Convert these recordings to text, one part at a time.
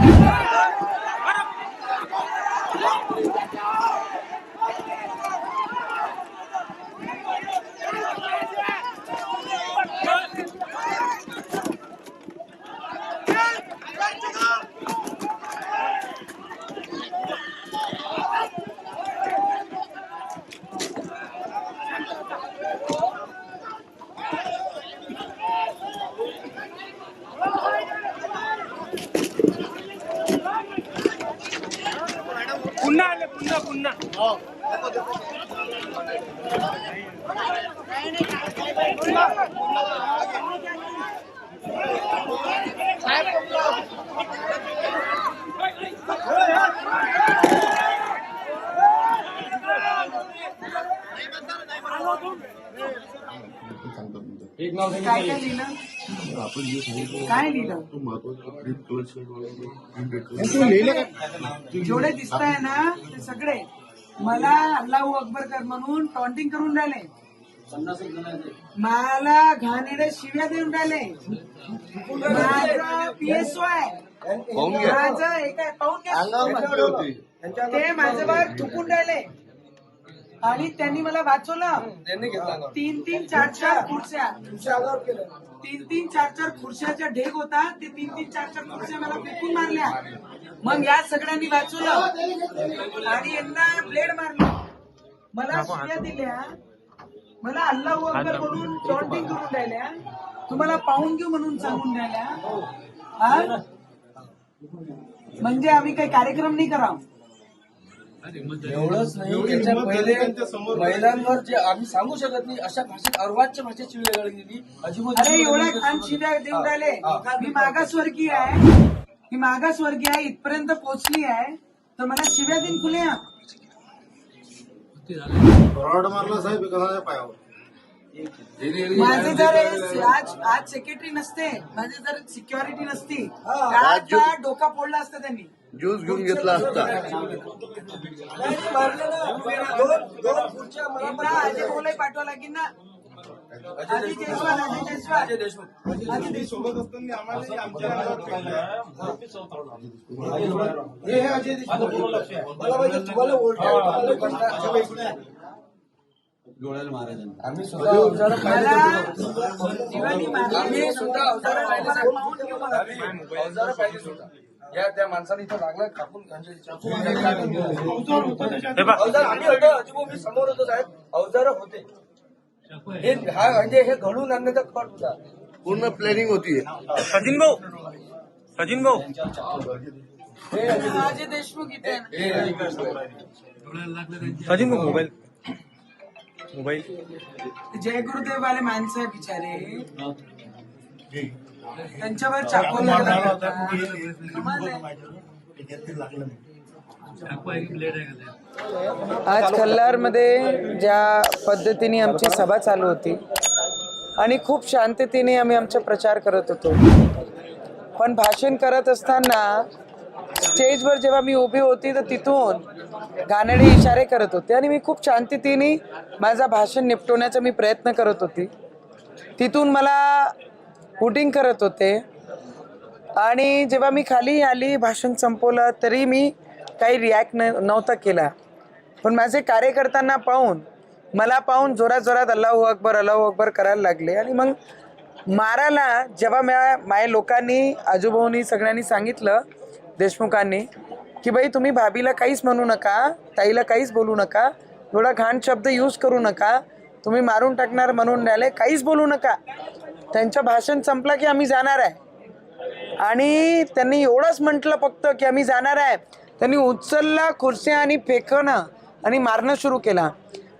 Yeah. पुन्हा आले काय काय लिहिलं? आपण जे सांगितलं काय लिहिलं? तो महत्त्वाचा ग्रीन कलर शर्ट वाला ग्रीन रेड कलर जेवढे दिसत आहे ना ते सगळे. मला अल्लाहू अकबर कर म्हणून टॉन्टिंग करून राहिले. मला घाणेडे शिव्या देऊन राहिले. माझं पीएसओ आहे माझं एक आहे पाहून घ्या. ते माझ्यावर थुकून राहिले. आणि त्यांनी मला वाचवलं. तीन तीन चार चार खुर्च्या. तीन तीन चार चार खुर्च्याच्या ढेग होता. ते तीन तीन चार चार खुर्च्या मला फेकून मारल्या. मग या सगळ्यांनी वाचवलं. आणि यांना ब्लेड मारलं. मला शिव्या दिल्या. मला अल्लाह अकबर म्हणून टॉन्टिंग करून राहिल्या. तुम्हाला पाहून घेऊ म्हणून सांगून राहिल्या. हा? म्हणजे आम्ही काही कार्यक्रम नाही करावं. एवढंच नाही त्याच्या पहिले महिलांवर जे आम्ही सांगू शकत नाही अशा भाषेत अर्वाच्य भाषेत शिवीगाळ गेली अजिबात अरे शिव्या देऊन राहिले. मी मागासवर्गीय आहे. मी मागासवर्गीय आहे इथपर्यंत पोहोचली आहे. तर मला शिव्या देऊन खुले रॉड मारला साहेब एखाद्या पायावर. माझे जर हे- आज आज सेक्रेटरी नसते माझे जर सिक्युरिटी नसती डोका फोडला असता त्यांनी. ज्यूस घेऊन घेतला असता. पाठवा लागेल ना. अजय जयस्वाल अजय जयस्वाल. अजय देशमुख आम्ही अवजारं सुद्धा. या त्या माणसाने इथं लागला कापून आम्ही होतो समोर होतो साहेब. अवजार होते. हे हा म्हणजे हे घडून आणण्याचा कट होता पूर्ण प्लॅनिंग होती. सचिन भाऊ. सचिन भाऊ. अजय देशमुख इथे. सचिन भाऊ मोबाईल. मोबाईल. जय गुरुदेव वाले माणसं आहे बिचारे त्यांच्यावर चाकू लागला. होता. आज कल्लारमध्ये ज्या पद्धतीने आमची सभा चालू होती आणि खूप शांततेने आम्ही आमचा प्रचार करत होतो. पण भाषण करत असताना स्टेजवर जेव्हा मी उभी होती तर तिथून गाणेडे इशारे करत होते आणि मी खूप शांततेने माझा भाषण निपटवण्याचा मी प्रयत्न करत होती. तिथून मला हुटिंग करत होते. आणि जेव्हा मी खाली आली भाषण संपवलं तरी मी काही रिॲक्ट न नव्हता केला. पण माझे कार्यकर्त्यांना पाहून मला पाहून जोरात जोरात अल्लाहू अकबर अल्लाहू अकबर करायला लागले. आणि मग मारायला जेव्हा म्या माझ्या लोकांनी आजूभाऊनी सगळ्यांनी सांगितलं देशमुखांनी की बाई तुम्ही भाभीला काहीच म्हणू नका ताईला काहीच बोलू नका एवढा घाण शब्द यूज करू नका तुम्ही मारून टाकणार म्हणून राहिले काहीच बोलू नका. त्यांचं भाषण संपलं की आम्ही जाणार आहे. आणि त्यांनी एवढंच म्हटलं फक्त की आम्ही जाणार आहे. त्यांनी उचलला खुर्च्या आणि फेकणं आणि मारणं सुरू केला.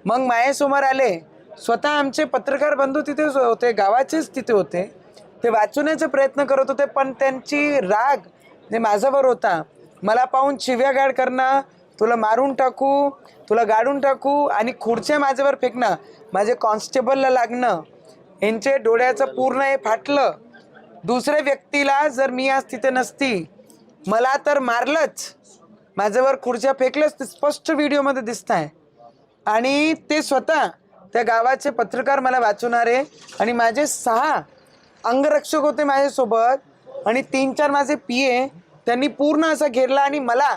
मग मायासमोर आले. स्वतः आमचे पत्रकार बंधू तिथे होते गावाचेच तिथे होते. ते वाचवण्याचा प्रयत्न करत होते पण त्यांची राग जे माझ्यावर होता. मला पाहून शिव्यागाड करणं तुला मारून टाकू तुला गाडून टाकू आणि खुर्च्या माझ्यावर फेकणं माझे कॉन्स्टेबलला लागणं यांचे डोळ्याचं पूर्ण हे फाटलं. दुसऱ्या व्यक्तीला जर मी आज तिथे नसती मला तर मारलंच. माझ्यावर खुर्च्या फेकलंच ते स्पष्ट व्हिडिओमध्ये दिसत आहे आणि ते स्वतः त्या गावाचे पत्रकार मला वाचवणारे आणि माझे सहा अंगरक्षक होते माझ्यासोबत आणि तीन चार माझे पी ए त्यांनी पूर्ण असा घेरला आणि मला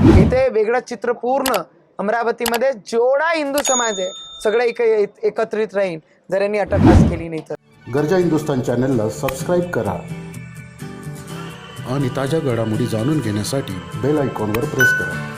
इथे वेगळं चित्र पूर्ण अमरावतीमध्ये जेवढा हिंदू समाज आहे सगळं एक एकत्रित राहील जर यांनी अटक आज केली नाही तर. गरजा हिंदुस्तान चॅनलला सबस्क्राईब करा. आणि ताज्या घडामोडी जाणून घेण्यासाठी बेल आयकॉनवर प्रेस करा.